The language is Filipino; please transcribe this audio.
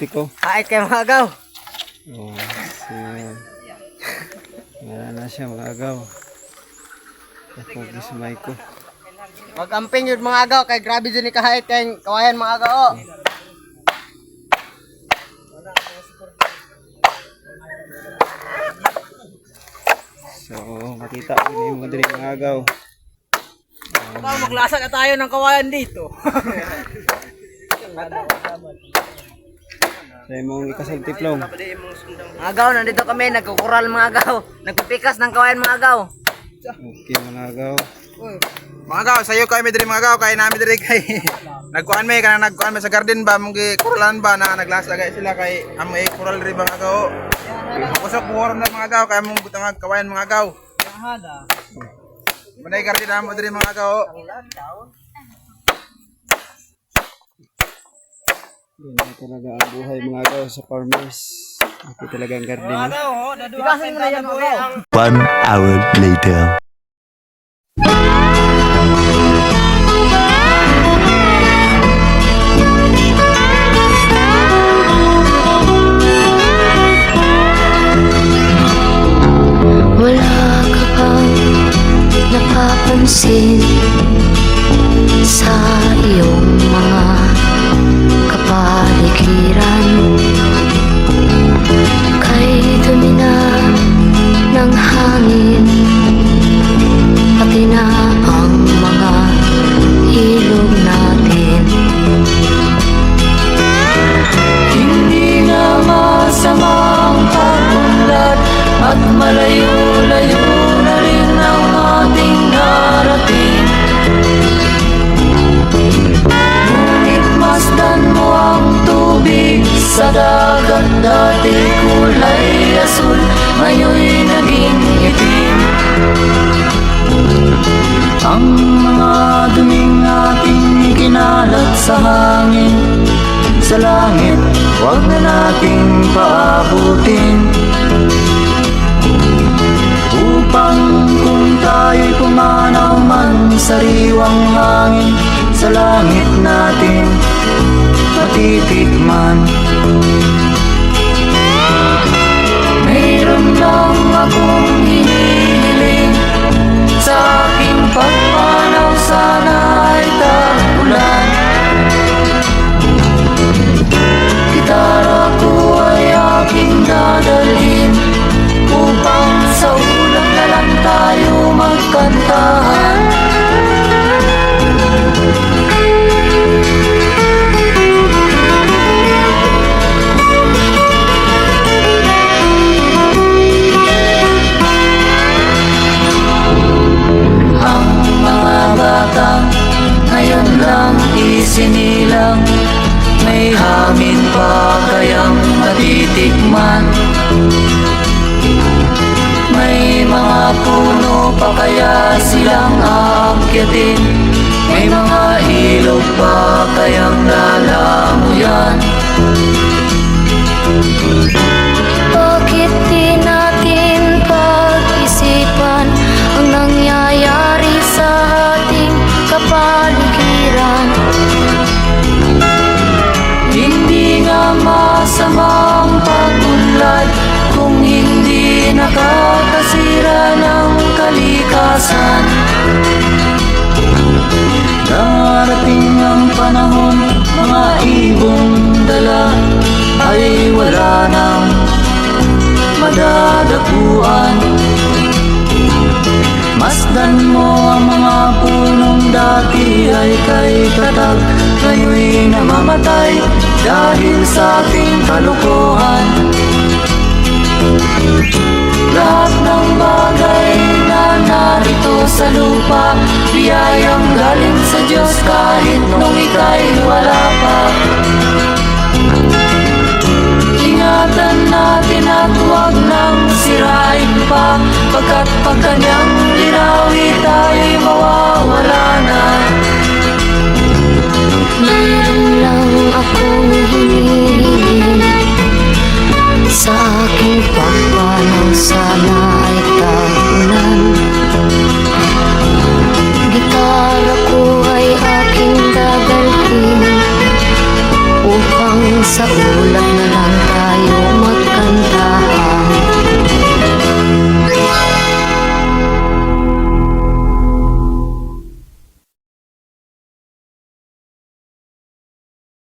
Tiko. Kahit kayo mga agaw. Oh, siya. Wala na siya mga agaw. Napogi si Maiko. Mag-amping yun mga agaw. Kay grabe dyan ni kahit kay kawayan mga agaw. oh. So, makita ko ni mo diri mga agaw. Agaw, maglasa na tayo ng kawayan dito. Sa imong ikasal tiplong. mga agaw, nandito kami. Nagkukural mga agaw. Nagpipikas ng kawayan mga agaw. Okay mga agaw. Mga gaw, sayo kay mi diri mga gaw kay nami diri kay nagkuan mi kana nagkuan mi sa garden ba mong kuralan ba na naglasa kay sila kay amo ay kural diri mga gaw. Usok mo oron na mga gaw kay mong butang kawayan mga gaw. Manay garden amo diri mga gaw. Yan na talaga ang buhay mga agaw sa farmers. Ito talaga ang garden. no? Pikasin mo na yan mga agaw. One hour later. Sa dagat Dati kulay asul, ngayon'y naging itim. Ang mga duming ating kinalat sa hangin Sa langit, huwag na nating paabutin. Upang kung tayo'y pumanaw man sa riwang hangin Sa langit natin matitikman May mga puno pa kaya silang aakyatin May mga ilog pa kayang lalamuyan hindi nakakasira ng kalikasan. Darating ang panahon, mga ibong dala ay wala nang madadapuan. Masdan mo ang mga punong dati ay kay katag Ngayon'y namamatay dahil sa ating kalukuhan Lahat ng bagay na narito sa lupa Biyayang galing sa Diyos kahit nung ika'y wala pa. Ingatan natin at huwag nang sirain pa Pagkat pagkanya para ko ay aking gagantin Upang sa ulap na lang tayo magkanta.